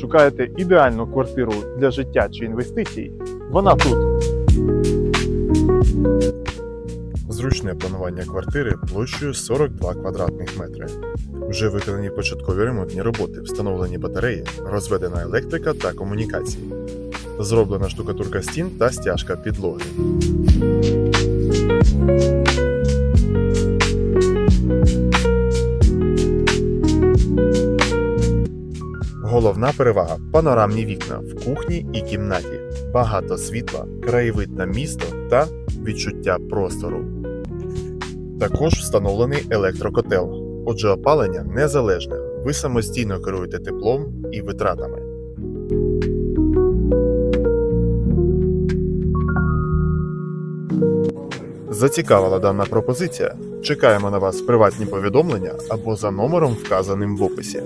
Шукаєте ідеальну квартиру для життя чи інвестицій? Вона тут. Зручне планування квартири площею 42 квадратних метри. Вже виконані початкові ремонтні роботи, встановлені батареї, розведена електрика та комунікації. Зроблена штукатурка стін та стяжка підлоги. Головна перевага панорамні вікна в кухні і кімнаті, багато світла, краєвид на місто та відчуття простору. Також встановлений електрокотел. Отже, опалення незалежне. Ви самостійно керуєте теплом і витратами. Зацікавила дана пропозиція. Чекаємо на вас приватні повідомлення або за номером, вказаним в описі.